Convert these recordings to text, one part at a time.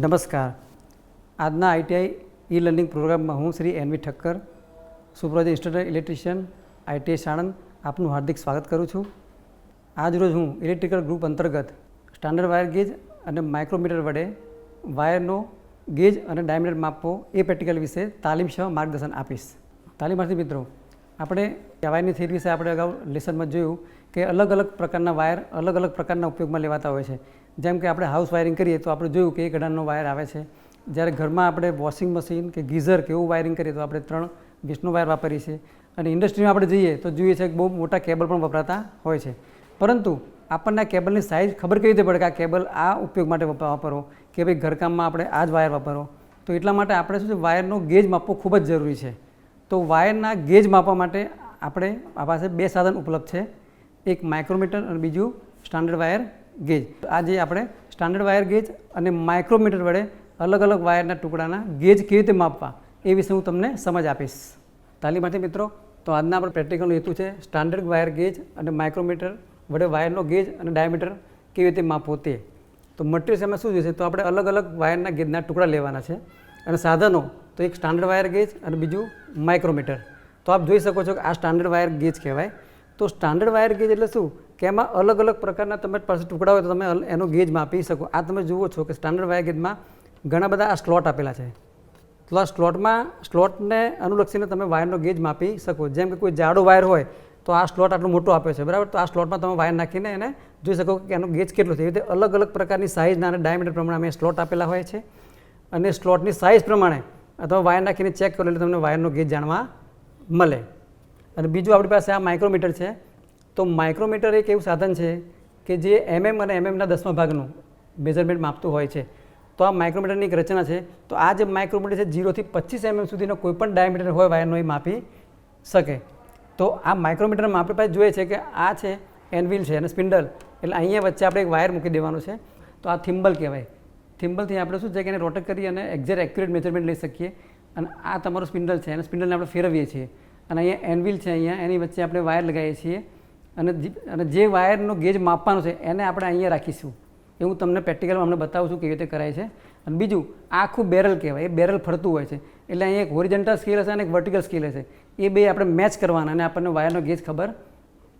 નમસ્કાર. આજના આઈટીઆઈ ઈ લર્નિંગ પ્રોગ્રામમાં હું Shri N V Thakkar, supervisor instructor electrician ITI Sanand, આપનું હાર્દિક સ્વાગત કરું છું. આજરોજ હું ઇલેક્ટ્રિકલ ગ્રુપ અંતર્ગત સ્ટાન્ડર્ડ વાયર ગેજ અને માઇક્રોમીટર વડે વાયરનો ગેજ અને ડાયમીટર માપવો એ પ્રેક્ટિકલ વિશે તાલીમ સહ માર્ગદર્શન આપીશ. તાલીમાર્થી મિત્રો, આપણે વાયરની થિયરી વિશે આપણે અગાઉ લેસનમાં જોયું કે અલગ અલગ પ્રકારના વાયર અલગ અલગ પ્રકારના ઉપયોગમાં લેવાતા હોય છે. જેમ કે આપણે હાઉસ વાયરિંગ કરીએ તો આપણે જોયું કે એક અઢારનો વાયર આવે છે. જ્યારે ઘરમાં આપણે વોશિંગ મશીન કે ગીઝર કે એવું વાયરિંગ કરીએ તો આપણે ત્રણ વીસનો વાયર વાપરીએ છીએ. અને ઇન્ડસ્ટ્રીમાં આપણે જઈએ તો જોઈએ છે કે બહુ મોટા કેબલ પણ વપરાતા હોય છે. પરંતુ આપણને આ કેબલની સાઇઝ ખબર કેવી રીતે પડે કે આ કેબલ આ ઉપયોગ માટે વાપરો કે ભાઈ ઘરકામમાં આપણે આ જ વાયર વાપરો? તો એટલા માટે આપણે શું છે વાયરનો ગેજ માપવો ખૂબ જ જરૂરી છે. તો વાયરના ગેજ માપવા માટે આપણે આ પાસે બે સાધન ઉપલબ્ધ છે. એક માઇક્રોમીટર અને બીજું સ્ટાન્ડર્ડ વાયર ગેજ. આજે આપણે સ્ટાન્ડર્ડ વાયર ગેજ અને માઇક્રોમીટર વડે અલગ અલગ વાયરના ટુકડાના ગેજ કેવી રીતે માપવા એ વિશે હું તમને સમજ આપીશ. તાલીમાર્થી મિત્રો, તો આજના આપણે પ્રેક્ટિકલનો હેતુ છે સ્ટાન્ડર્ડ વાયર ગેજ અને માઇક્રોમીટર વડે વાયરનો ગેજ અને ડાયામીટર કેવી રીતે માપવો તે. તો મટીરિયલ્સ એમાં શું જોઈશે? તો આપણે અલગ અલગ વાયરના ગેજના ટુકડા લેવાના છે અને સાધનો, તો એક સ્ટાન્ડર્ડ વાયર ગેજ અને બીજું માઇક્રોમીટર તો આપ જોઈ શકો છો કે આ સ્ટાન્ડર્ડ વાયર ગેજ કહેવાય. તો સ્ટાન્ડર્ડ વાયર ગેજ એટલે શું? કે એમાં અલગ અલગ પ્રકારના તમે પાસે ટુકડા હોય તો તમે એનો ગેજ માપી શકો. આ તમે જુઓ છો કે સ્ટાન્ડર્ડ વાયર ગેજમાં ઘણા બધા આ સ્લોટ આપેલા છે. તો આ સ્લોટમાં સ્લોટને અનુલક્ષીને તમે વાયરનો ગેજ માપી શકો. જેમ કે કોઈ જાડો વાયર હોય તો આ સ્લોટ આટલો મોટો આપ્યો છે. બરાબર? તો આ સ્લોટમાં તમે વાયર નાખીને એને જોઈ શકો કે એનો ગેજ કેટલો છે. એવી રીતે અલગ અલગ પ્રકારની સાઇઝના અને ડાયમીટર પ્રમાણે અમે સ્લોટ આપેલા હોય છે. અને સ્લોટની સાઇઝ પ્રમાણે તમે વાયર નાખીને ચેક કરો એટલે તમને વાયરનો ગેજ જાણવા મળે. અને બીજું આપણી પાસે આ માઇક્રોમીટર છે. તો માઇક્રોમીટર એક એવું સાધન છે કે જે એમએમ અને એમએમના દસમા ભાગનું મેઝરમેન્ટ માપતું હોય છે. તો આ માઇક્રોમીટરની એક રચના છે. તો આ જે માઇક્રોમીટર છે જીરોથી પચીસ એમએમ સુધીનો કોઈ પણ ડાયામીટર હોય વાયરનો એ માપી શકે. તો આ માઇક્રોમીટરમાં આપણી પાસે જોઈએ છે કે આ છે એનવિલ છે અને સ્પિન્ડલ એટલે અહીંયા વચ્ચે આપણે એક વાયર મૂકી દેવાનું છે. તો આ થિમ્બલ કહેવાય. થિમ્બલથી આપણે શું છે કે એને રોટેટ કરી અને એક્ઝેક્ટ એક્યુરેટ મેજરમેન્ટ લઈ શકીએ. અને આ તમારું સ્પિન્ડલ છે અને સ્પિન્ડલને આપણે ફેરવીએ છીએ. અને અહીંયા એનવિલ છે અહીંયા, એની વચ્ચે આપણે વાયર લગાવીએ છીએ. અને અને જે વાયરનો ગેજ માપવાનો છે, એને આપણે અહીંયા રાખીશું. એ હું તમને પ્રેક્ટિકલમાં અમને બતાવું છું કેવી રીતે કરાય છે. અને બીજું, આખું બેરલ કહેવાય, એ બેરલ ફરતું હોય છે. એટલે અહીંયા એક હોરિજન્ટલ સ્કેલ હશે અને એક વર્ટિકલ સ્કેલ હશે. એ બે આપણે મેચ કરવાના અને આપણને વાયરનો ગેજ ખબર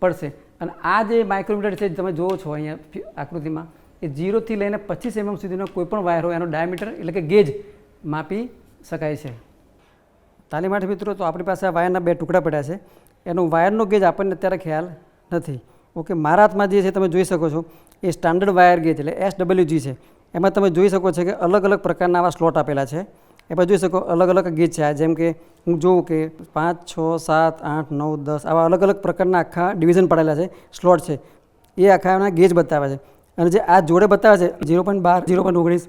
પડશે. અને આ જે માઇક્રોમીટર છે, તમે જુઓ છો અહીંયા આકૃતિમાં, એ જીરોથી લઈને પચીસ એમએમ સુધીનો કોઈપણ વાયર હોય, એનો ડાયામીટર એટલે કે ગેજ માપી શકાય છે. તાલીમાર્થી મિત્રો, તો આપણી પાસે આ વાયરના બે ટુકડા પડ્યા છે. એનો વાયરનો ગેજ આપણને અત્યારે ખ્યાલ નથી. ઓકે મારા હાથમાં જે છે તમે જોઈ શકો છો, એ સ્ટાન્ડર્ડ વાયર ગેજ એટલે એસ ડબલ્યુજી છે. એમાં તમે જોઈ શકો છો કે અલગ અલગ પ્રકારના આવા સ્લોટ આપેલા છે. એમાં જોઈ શકો અલગ અલગ ગેજ છે આ, જેમ કે હું જોઉં કે પાંચ, છ, સાત, આઠ, નવ, દસ આવા અલગ અલગ પ્રકારના આખા ડિવિઝન પડેલા છે, સ્લોટ છે. એ આખા એના ગેજ બતાવે છે. અને જે આ જોડે બતાવે છે, ઝીરો પોઈન્ટ બાર, ઝીરો પોઈન્ટ ઓગણીસ,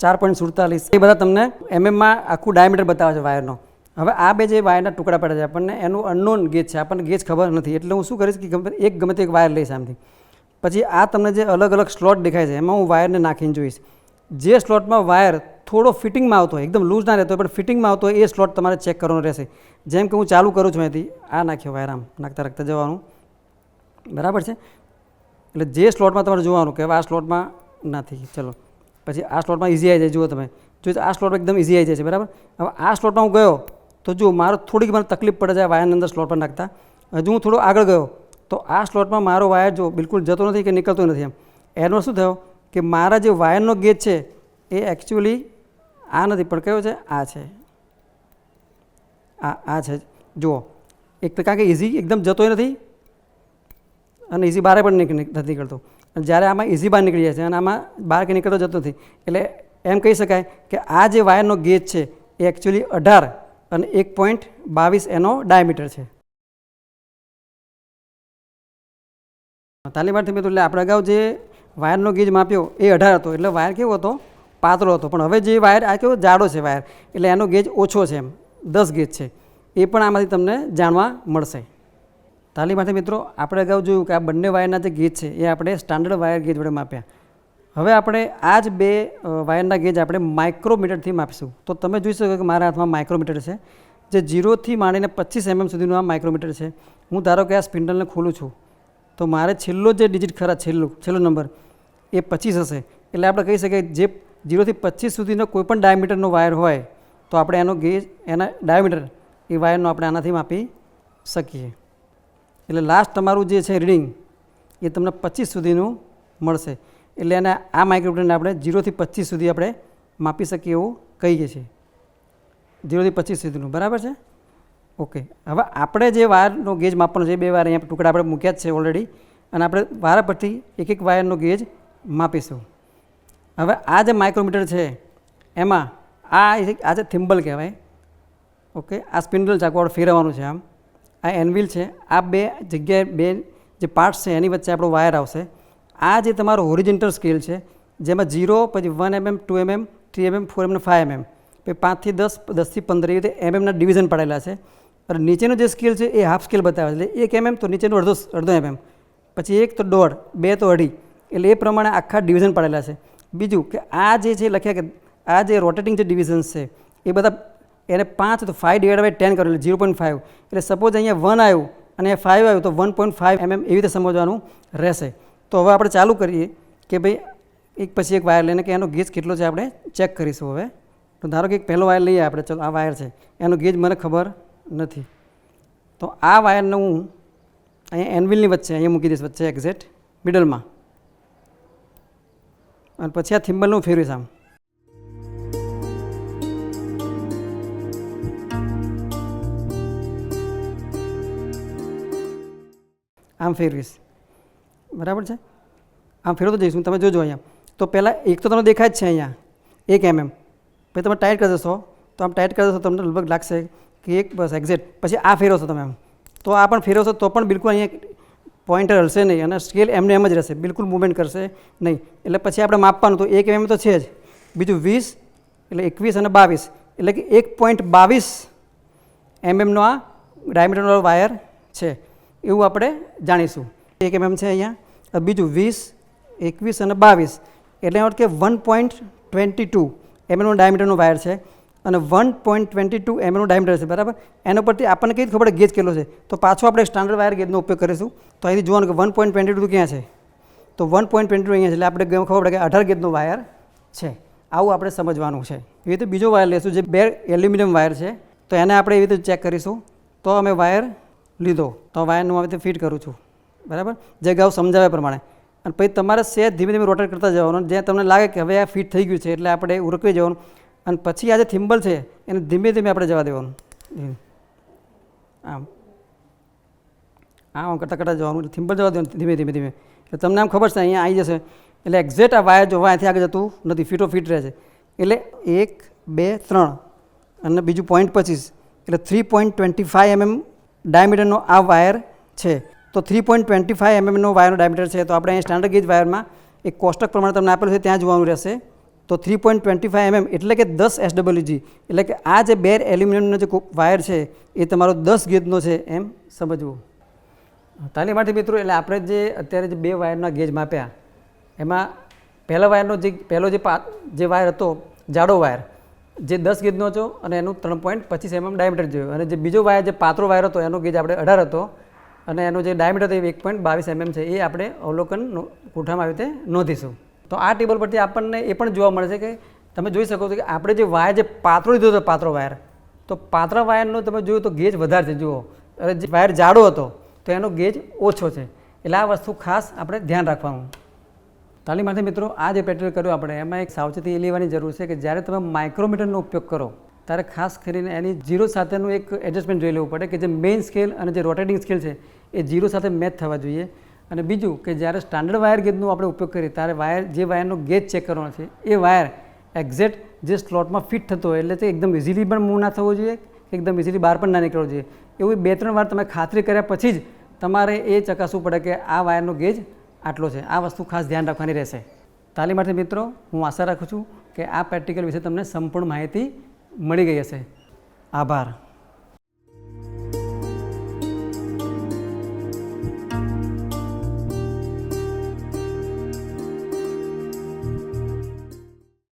ચાર પોઈન્ટ સુડતાલીસ, એ બધા તમને એમએમમાં આખું ડાયમીટર બતાવે છે વાયરનો. હવે આ બે જે વાયરના ટુકડા પડ્યા છે, આપણને એનું અનનોન ગેજ છે, આપણને ગેજ ખબર નથી. એટલે હું શું કરીશ કે ગમે એક ગમે તે એક વાયર લઈશ આમથી. પછી આ તમને જે અલગ અલગ સ્લોટ દેખાય છે, એમાં હું વાયરને નાખીને જોઈશ. જે સ્લોટમાં વાયર થોડો ફિટિંગમાં આવતો હોય, એકદમ લૂઝ ના રહેતો હોય, પણ ફિટિંગમાં આવતો હોય, એ સ્લોટ તમારે ચેક કરવાનો રહેશે. જેમ કે હું ચાલુ કરું છું અહીંથી, આ નાખ્યો વાયર આમ, નાખતા રાખતા જવાનું. બરાબર છે? એટલે જે સ્લોટમાં તમારે જોવાનું કે આ સ્લોટમાં નથી ચલો. પછી આ સ્લોટમાં ઇઝી આવી જાય, જુઓ તમે. જો આ સ્લોટમાં એકદમ ઇઝી આવી જાય છે, બરાબર? હવે આ સ્લોટમાં હું ગયો તો જો મારો થોડીક મને તકલીફ પડે છે વાયરની અંદર સ્લોટ પર નાખતા, હજુ હું થોડો આગળ ગયો, તો આ સ્લોટમાં મારો વાયર જો બિલકુલ જતો નથી કે નીકળતો નથી એમ. એનો શું થયો કે મારા જે વાયરનો ગેજ છે, એ એકચ્યુઅલી આ નથી, પણ કયો છે? આ છે. આ આ છે. જુઓ, એક તો કારણ કે ઇઝી એકદમ જતોય નથી અને ઇઝી બહાર પણ નથી નીકળતો. અને જ્યારે આમાં ઇઝી બહાર નીકળી જાય છે અને આમાં બહાર કે નીકળતો જતો નથી. એટલે એમ કહી શકાય કે આ જે વાયરનો ગેજ છે, એ એકચ્યુઅલી અઢાર અને એક પોઈન્ટ બાવીસ એનો ડાયામીટર છે. તાલીમાર્થી મિત્રો, એટલે આપણે અગાઉ જે વાયરનો ગેજ માપ્યો એ અઢાર હતો, એટલે વાયર કેવો હતો? પાતળો હતો. પણ હવે જે વાયર આ કેવો? જાડો છે વાયર એટલે એનો ગેજ ઓછો છે એમ. દસ ગેજ છે. એ પણ આમાંથી તમને જાણવા મળશે. તાલીમાર્થી મિત્રો, આપણે અગાઉ જોયું કે આ બંને વાયરના જે ગેજ છે, એ આપણે સ્ટાન્ડર્ડ વાયર ગેજ વડે માપ્યા. હવે આપણે આ જ બે વાયરના ગેજ આપણે માઇક્રોમીટરથી માપીશું. તો તમે જોઈ શકો કે મારા હાથમાં માઇક્રોમીટર છે, જે જીરોથી માંડીને પચીસ એમએમ સુધીનું આ માઇક્રોમીટર છે. હું ધારો કે આ સ્પિન્ડલને ખોલું છું, તો મારે છેલ્લો જે ડિજિટ ખરા, છેલ્લું, છેલ્લો નંબર, એ પચીસ હશે. એટલે આપણે કહી શકીએ જે જીરોથી પચીસ સુધીનો કોઈપણ ડાયામીટરનો વાયર હોય, તો આપણે એનો ગેજ, એના ડાયામીટર, એ વાયરનો આપણે આનાથી માપી શકીએ. એટલે લાસ્ટ તમારું જે છે રીડિંગ એ તમને પચીસ સુધીનું મળશે. એટલે એને આ માઇક્રોમીટરને આપણે જીરોથી પચીસ સુધી આપણે માપી શકીએ એવું કહીએ છીએ. જીરોથી પચીસ સુધીનું, બરાબર છે? ઓકે હવે આપણે જે વાયરનો ગેજ માપવાનો છે બે વાર અહીંયા ટુકડા આપણે મૂક્યા જ છે ઓલરેડી અને આપણે વારા પરથી એક એક વાયરનો ગેજ માપીશું. હવે આ જે માઇક્રોમીટર છે, એમાં આ આ જે થિમ્બલ કહેવાય ઓકે આ સ્પિન્ડલ ચાકુવાળું ફેરવવાનું છે આમ. આ એનવિલ છે, આ બે જગ્યાએ બે જે પાર્ટ્સ છે, એની વચ્ચે આપણો વાયર આવશે. આ જે તમારો હોરિજેન્ટલ સ્કેલ છે, જેમાં જીરો પછી one M M two M M three M M four M M five M M પછી પાંચથી દસ દસથી પંદર એવી રીતે એમએમના ડિવિઝન પડેલા છે. અને નીચેનો જે સ્કેલ છે એ હાફ સ્કેલ બતાવે છે. એક એમએમ તો નીચેનું અડધો અડધો એમએમ પછી એક તો દોઢ, બે તો અઢી. એટલે એ પ્રમાણે આખા ડિવિઝન પડેલા છે. બીજું કે આ જે છે લખ્યા કે આ જે રોટેટિંગ જે ડિવિઝન્સ છે, એ બધા એને પાંચ તો ફાઇવ ડિવાઈડ બાય ટેન કરેલું ઝીરો પોઈન્ટ ફાઇવ એટલે સપોઝ અહીંયા વન આવ્યું અને ફાઇવ આવ્યું, તો વન પોઈન્ટ ફાઇવ એમએમ એવી રીતે સમજવાનું રહેશે. તો હવે આપણે ચાલુ કરીએ કે ભાઈ એક પછી એક વાયર લઈને કે એનો ગેજ કેટલો છે આપણે ચેક કરીશું હવે. તો ધારો કે એક પહેલો વાયર લઈએ આપણે, ચલો આ વાયર છે. એનો ગેજ મને ખબર નથી. તો આ વાયરને હું અહીંયા એનવિલની વચ્ચે, અહીંયા મૂકી દઈશ વચ્ચે એક્ઝેક્ટ મિડલમાં. અને પછી આ થિમ્બલને હું ફેરવીશ આમ. આમ ફેરવીશ. બરાબર છે? આમ ફેરવતો જઈશું, તમે જોજો અહીંયા. તો પહેલાં એક તો તમને દેખાય જ છે અહીંયા. એક એમએમ. પછી તમે ટાઈટ કરી દેશો. તો આમ ટાઈટ કરી દેશો તમને લગભગ લાગશે કે એક બસ એક્ઝેક્ટ પછી આ ફેરવશો તમે આમ. તો આ પણ ફેરવશો તો પણ બિલકુલ અહીંયા પોઈન્ટર હલશે નહીં અને સ્કેલ એમને એમ જ રહેશે. બિલકુલ મૂવમેન્ટ કરશે નહીં. એટલે પછી આપણે માપવાનું તો એક એમએમ તો છે જ. બીજું વીસ, એટલે એકવીસ અને બાવીસ. એટલે કે એક પોઈન્ટ બાવીસ એમએમનો આ ડાયમીટરનો વાયર છે. એવું આપણે જાણીશું. એક એમએમ છે અહીંયા. બીજું વીસ, એકવીસ અને બાવીસ. એટલે એમ કે વન પોઈન્ટ ટ્વેન્ટી ટુ એમએનો ડાયમીટરનો વાયર છે અને વન પોઈન્ટ ટ્વેન્ટી ટુ એમએનો ડાયમીટર છે, બરાબર? એના પરથી આપણને કઈ ખબર ગેજ કેટલો છે? તો પાછો આપણે સ્ટાન્ડર્ડ વાયર ગેજનો ઉપયોગ કરીશું. તો અહીંથી જોવાનું કે વન પોઈન્ટ ટ્વેન્ટી ટુ ક્યાં છે? તો વન પોઈન્ટ ટ્વેન્ટી ટુ અહીંયા છે, એટલે આપણે ખબર પડે કે અઢાર ગેજનો વાયર છે. આવું આપણે સમજવાનું છે. એવી રીતે બીજો વાયર લેશું જે બે એલ્યુમિનિયમ વાયર છે. તો એને આપણે એવી રીતે ચેક કરીશું. તો અમે વાયર લીધો. તો વાયરનું રીતે ફિટ કરું છું. બરાબર? જે અગાઉ સમજાવ્યા પ્રમાણે. અને પછી તમારે શેર ધીમે ધીમે રોટેટ કરતા જવાનું. જ્યાં તમને લાગે કે હવે આ ફિટ થઈ ગયું છે, એટલે આપણે ઉરકવી જવાનું. અને પછી આ જે થિમ્બલ છે, એને ધીમે ધીમે આપણે જવા દેવાનું. આમ. આમ કરતાં કરતાં જવાનું. એટલે થિમ્બલ જવા દેવાનું ધીમે ધીમે ધીમે. એટલે તમને આમ ખબર છે, અહીંયા આવી જશે. એટલે એક્ઝેક્ટ આ વાયર જો અહીંયાથી આગળ જતું નથી, ફીટો ફીટ રહે છે. એટલે એક, બે, ત્રણ. અને બીજું પોઈન્ટ પચીસ. એટલે three point twenty five M M ડાયમીટરનો આ વાયર છે. તો થ્રી પોઈન્ટ ટ્વેન્ટી ફાઇવ એમએમનો વાયરનો ડાયમીટર છે. તો આપણે અહીં સ્ટાન્ડર્ડ ગેજ વાયરમાં એક કોષ્ટક પ્રમાણે તમને આપેલું છે, ત્યાં જોવાનું રહેશે. તો three point twenty five M M એટલે કે દસ એસ ડબલ્યુજી એટલે કે આ જે બેર એલ્યુમિનિયમનો જે વાયર છે, એ તમારો દસ ગેજનો છે એમ સમજવું. તાલીમાર્થી મિત્રો, એટલે આપણે જે અત્યારે જે બે વાયરના ગેજ માપ્યા, એમાં પહેલા વાયરનો જે પહેલો જે પા જે વાયર હતો, જાડો વાયર જે દસ ગેજનો હતો અને એનું ત્રણ પોઈન્ટ પચીસ એમએમ ડાયમીટર જોયું અને જે બીજો વાયર જે પાત્રો વાયર હતો, એનો ગેજ આપણે અઢાર હતો. અને એનો જે ડાયમીટર એ એક પોઈન્ટ બાવીસ એમએમ છે, એ આપણે અવલોકન કોઠામાં આવી રીતે નોંધીશું. તો આ ટેબલ પરથી આપણને એ પણ જોવા મળે છે કે તમે જોઈ શકો છો કે આપણે જે વાયર જે પાત્રો લીધો હતો, પાતળો વાયર તો પાતળા વાયરનો તમે જોયું તો ગેજ વધારે છે, જુઓ. અને જે વાયર જાડો હતો, તો એનો ગેજ ઓછો છે. એટલે આ વસ્તુ ખાસ આપણે ધ્યાન રાખવાનું. તાલીમાર્થી મિત્રો, આ જે પેટ્રોલ કર્યું આપણે, એમાં એક સાવચેતી એ લેવાની જરૂર છે કે જ્યારે તમે માઇક્રોમીટરનો ઉપયોગ કરો, ત્યારે ખાસ કરીને એની જીરો સાથેનું એક એડજસ્ટમેન્ટ જોઈ લેવું પડે કે જે મેઇન સ્કેલ અને જે રોટેટિંગ સ્કેલ છે એ જીરો સાથે મેચ થવા જોઈએ. અને બીજું કે જ્યારે સ્ટાન્ડર્ડ વાયર ગેજનો આપણે ઉપયોગ કરીએ, ત્યારે વાયર જે વાયરનો ગેજ ચેક કરવાનો છે, એ વાયર એક્ઝેક્ટ જે સ્લોટમાં ફિટ થતો હોય, એટલે તે એકદમ ઇઝીલી પણ મૂવ ના થવો જોઈએ એકદમ ઇઝીલી બહાર પણ ના નીકળવો જોઈએ. એવું બે ત્રણ વાર તમે ખાતરી કર્યા પછી જ તમારે એ ચકાસવું પડે કે આ વાયરનો ગેજ આટલો છે. આ વસ્તુ ખાસ ધ્યાન રાખવાની રહેશે. તાલીમાર્થી મિત્રો, હું આશા રાખું છું કે આ પ્રેક્ટિકલ વિશે તમને સંપૂર્ણ માહિતી મળી ગઈ હશે. આભાર.